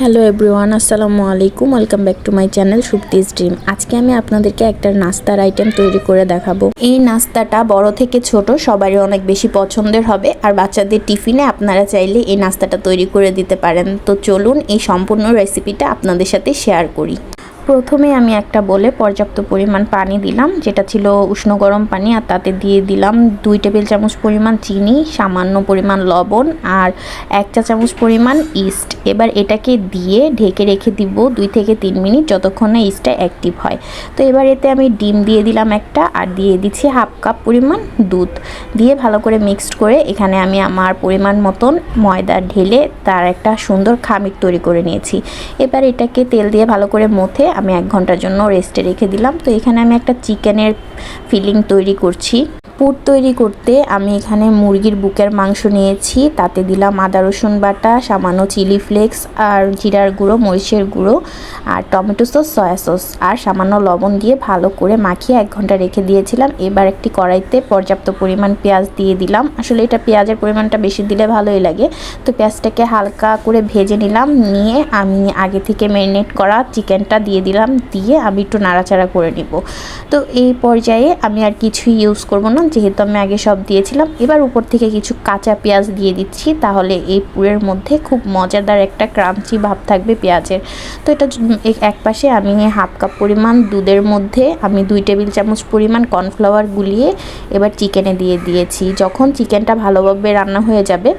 Hello everyone আসসালামু আলাইকুম welcome back to my channel Supti's dream আজকে আমি আপনাদেরকে একটা নাস্তার আইটেম তৈরি করে দেখাবো। এই নাস্তাটা বড় থেকে ছোট, সবারই অনেক বেশি পছন্দের হবে। আর বাচ্চাদের টিফিনে আপনারা চাইলে এই নাস্তাটা তৈরি করে দিতে পারেন। তো চলুন এই সম্পূর্ণ রেসিপিটা আপনাদের সাথে শেয়ার করি। প্রথমে আমি একটা বলে পর্যাপ্ত পরিমাণ পানি দিলাম, যেটা ছিল উষ্ণ গরম পানি, আর তাতে দিয়ে দিলাম দুই টেবিল চামচ পরিমাণ চিনি, সামান্য পরিমাণ লবণ আর এক চা চামচ পরিমাণ ইস্ট। এবার এটাকে দিয়ে ঢেকে রেখে দিব দুই থেকে তিন মিনিট, যতক্ষণ না ইস্টটা অ্যাক্টিভ হয়। তো এবার এতে আমি ডিম দিয়ে দিলাম একটা, আর দিয়ে দিচ্ছি হাফ কাপ পরিমাণ দুধ। দিয়ে ভালো করে মিক্সড করে এখানে আমি আমার পরিমাণ মতন ময়দা ঢেলে তার একটা সুন্দর খামির তৈরি করে নিয়েছি। এবার এটাকে তেল দিয়ে ভালো করে মথে আমি এক ঘণ্টার জন্য রেস্টে রেখে দিলাম। তো এখানে আমি একটা চিকেনের ফিলিং তৈরি করছি। পুর তৈরি করতে আমি এখানে মুরগির বুকের মাংস নিয়েছি। তাতে দিলাম আদা, রসুন বাটা, সামান্য চিলি ফ্লেক্স আর জিরার গুঁড়ো, মরিচের গুঁড়ো আর টমেটো সস, সয়া সস আর সামান্য লবণ দিয়ে ভালো করে মাখিয়ে এক ঘণ্টা রেখে দিয়েছিলাম। এবার একটি কড়াইতে পর্যাপ্ত পরিমাণ পেঁয়াজ দিয়ে দিলাম। আসলে এটা পেঁয়াজের পরিমাণটা বেশি দিলে ভালোই লাগে। তো পেঁয়াজটাকে হালকা করে ভেজে নিলাম। নিয়ে আমি আগে থেকে ম্যারিনেট করা চিকেনটা দিয়ে দিলাম। দিয়ে আমি একটু নাড়াচাড়া করে নিব। তো এই পর্যায়ে আমি আর কিছুই ইউজ করব না। যেহেতু আমি আগে সব দিয়েছিলাম, এবার উপর থেকে কিছু কাঁচা পেঁয়াজ দিয়ে দিচ্ছি, তাহলে এই পুরের মধ্যে খুব মজাদার একটা ক্রাঞ্চি ভাব থাকবে পেঁয়াজের। তো এটা এক পাশে আমি হাফ কাপ পরিমাণ দুধের মধ্যে আমি দুই টেবিল চামচ পরিমাণ কর্নফ্লাওয়ার গুলিয়ে এবার চিকেনে দিয়ে দিয়েছি। যখন চিকেনটা ভালোভাবে রান্না হয়ে যাবে,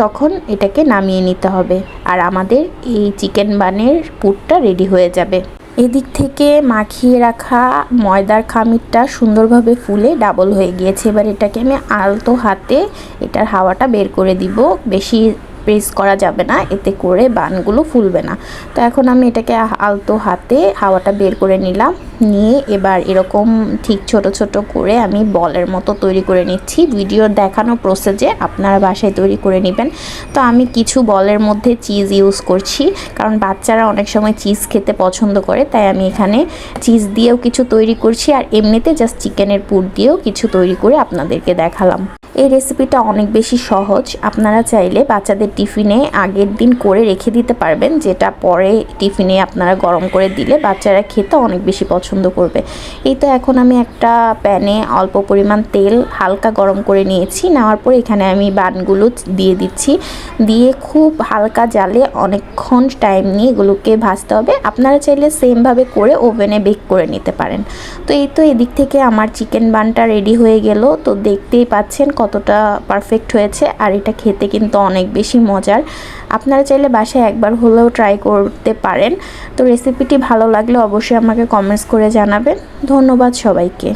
তখন এটাকে নামিয়ে নিতে হবে। আর আমাদের এই চিকেন বানের পুরটা রেডি হয়ে যাবে। এদিক থেকে মাখিয়ে রাখা ময়দার খামিরটা সুন্দরভাবে ফুলে ডাবল হয়ে গিয়েছে। এবার এটাকে আমি আলতো হাতে এটার হাওয়াটা বের করে দিব। বেশি প্রেস করা যাবে না, এতে করে বানগুলো ফুলবে না। তো এখন আমি এটাকে আলতো হাতে হাওয়াটা বের করে নিলাম। নিয়ে এবার এরকম ঠিক ছোট ছোট করে আমি বলের মতো তৈরি করে নিচ্ছি। ভিডিও দেখানো প্রসেসে আপনারা বাসায় তৈরি করে নেবেন। তো আমি কিছু বলের মধ্যে চিজ ইউজ করছি, কারণ বাচ্চারা অনেক সময় চিজ খেতে পছন্দ করে, তাই আমি এখানে চিজ দিয়েও কিছু তৈরি করছি। আর এমনিতে জাস্ট চিকেনের পুর দিয়েও কিছু তৈরি করে আপনাদেরকে দেখালাম। এই রেসিপিটা অনেক বেশি সহজ। আপনারা চাইলে বাচ্চাদের টিফিনে আগের দিন করে রেখে দিতে পারবেন, যেটা পরে টিফিনে আপনারা গরম করে দিলে বাচ্চারা খেতে অনেক বেশি পছন্দ করবে। এই তো এখন আমি একটা প্যানে অল্প পরিমাণ তেল হালকা গরম করে নিয়েছি। নেওয়ার পর এখানে আমি বানগুলো দিয়ে দিচ্ছি। দিয়ে খুব হালকা জালে অনেকক্ষণ টাইম নিয়ে এগুলোকে ভাজতে হবে। আপনারা চাইলে সেমভাবে করে ওভেনে বেক করে নিতে পারেন। তো এই তো এদিক থেকে আমার চিকেন বানটা রেডি হয়ে গেল। তো দেখতেই পাচ্ছেন কতটা পারফেক্ট হয়েছে আর এটা খেতে কিন্তু অনেক বেশি মজার। আপনারা চাইলে বাসায় একবার হলেও ট্রাই করতে পারেন। তো রেসিপিটি ভালো লাগলে অবশ্যই আমাকে কমেন্টস করে জানাবেন। ধন্যবাদ সবাইকে।